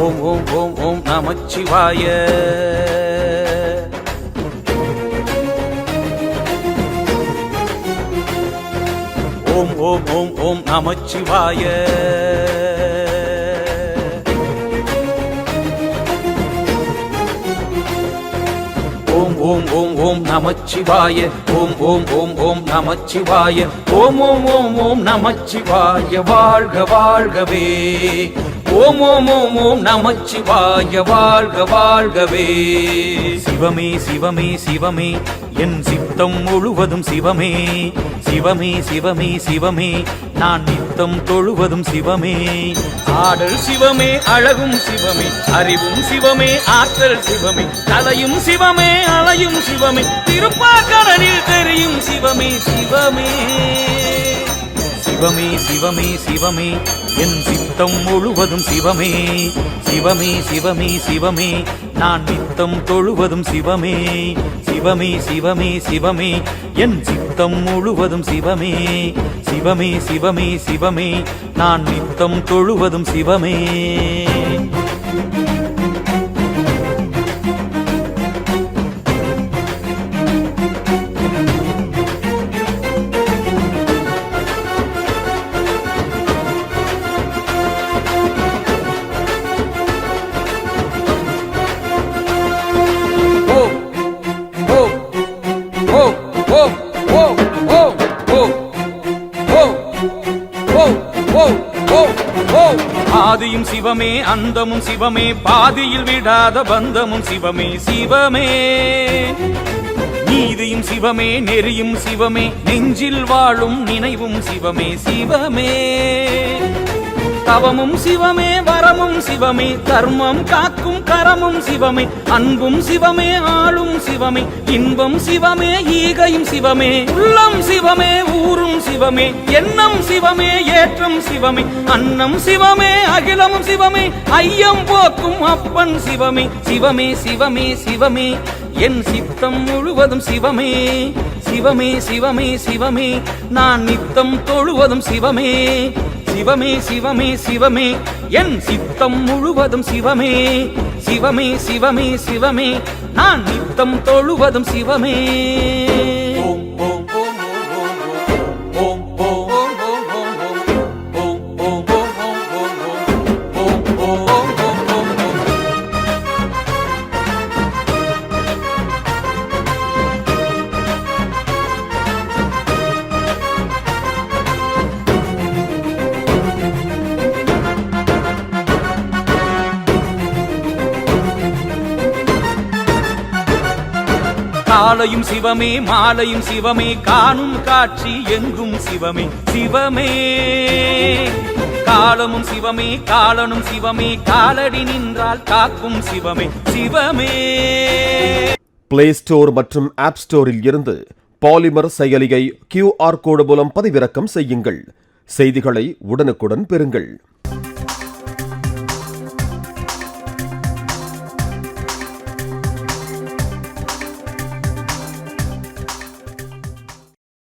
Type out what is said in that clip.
ஓம் ஓம் ஓம் ஓம் நமச்சிவாய ஓம் ஓம் ஓம் ஓம் நமச்சிவாய ஓம் ஓம் ஓம் ஓம் நமச்சிவாய ஓம் ஓம் ஓம் ஓம் நமச்சிவாய ஓம் ஓம் ஓம் ஓம் நமச்சிவாய வாழ்க வாழ்கவே ஓம் ஓம் ஓம் ஓம் நமச்சிவாய வாழ்க வாழ்கவே. சிவமே சிவமே சிவமே என் சித்தம் முழுவதும் சிவமே. சிவமே சிவமே சிவமே நான் நித்தம் தொழுவதும் சிவமே. ஆடல் சிவமே அழகும் சிவமே அறிவும் சிவமே ஆற்றல் சிவமே கலையும் சிவமே அலையும் சிவமே திருப்பாக்கடலில் தெரியும் சிவமே சிவமே. சிவமே சிவமே சிவமே. என் சித்தம் முழுவதும் சிவமே. சிவமே சிவமே சிவமே. நான் நித்தம் தொழுவதும் சிவமே. சிவமே சிவமே சிவமே. என் சித்தம் முழுவதும் சிவமே. சிவமே சிவமே சிவமே. நான் நித்தம் தொழுவதும் சிவமே. ஆதியும் சிவமே அந்தமும் சிவமே பாதியில் விடாத பந்தமும் சிவமே சிவமே. நீதியும் சிவமே நெறியும் சிவமே நெஞ்சில் வாழும் நினைவும் சிவமே சிவமே. தவமும் சிவமே வரமும் சிவமே தர்மம் காக்கும் கரமும் சிவமே அன்பும் சிவமே ஆளும் சிவமே இன்பம் சிவமே ஈகையும் சிவமே உள்ளம் சிவமே ஊரும் சிவமே எண்ணம் சிவமே ஏற்றம் சிவமே அன்னம் சிவமே அகிலமும் சிவமே ஐயம் போக்கும் அப்பன் சிவமே சிவமே சிவமே சிவமே என் சித்தம் முழுவதும் சிவமே சிவமே சிவமே சிவமே நான் நித்தம் தொழுவதும் சிவமே சிவமே சிவமே சிவமே. என் சித்தம் முழுவதும் சிவமே. சிவமே சிவமே சிவமே. நான் நித்தம் தொழுவதும் சிவமே. காலையும் சிவமே மாலையும் சிவமே காணும் காட்சி எங்கும் சிவமே சிவமே. காலமும் சிவமே காலனும் சிவமே காலடி நின்றால் காக்கும் சிவமே சிவமே. பிளே ஸ்டோர் மற்றும் ஆப் ஸ்டோரில் இருந்து பாலிமர் செயலியை கியூஆர் கோடு மூலம் பதிவிறக்கம் செய்யுங்கள். செய்திகளை உடனுக்குடன் பெறுங்கள்.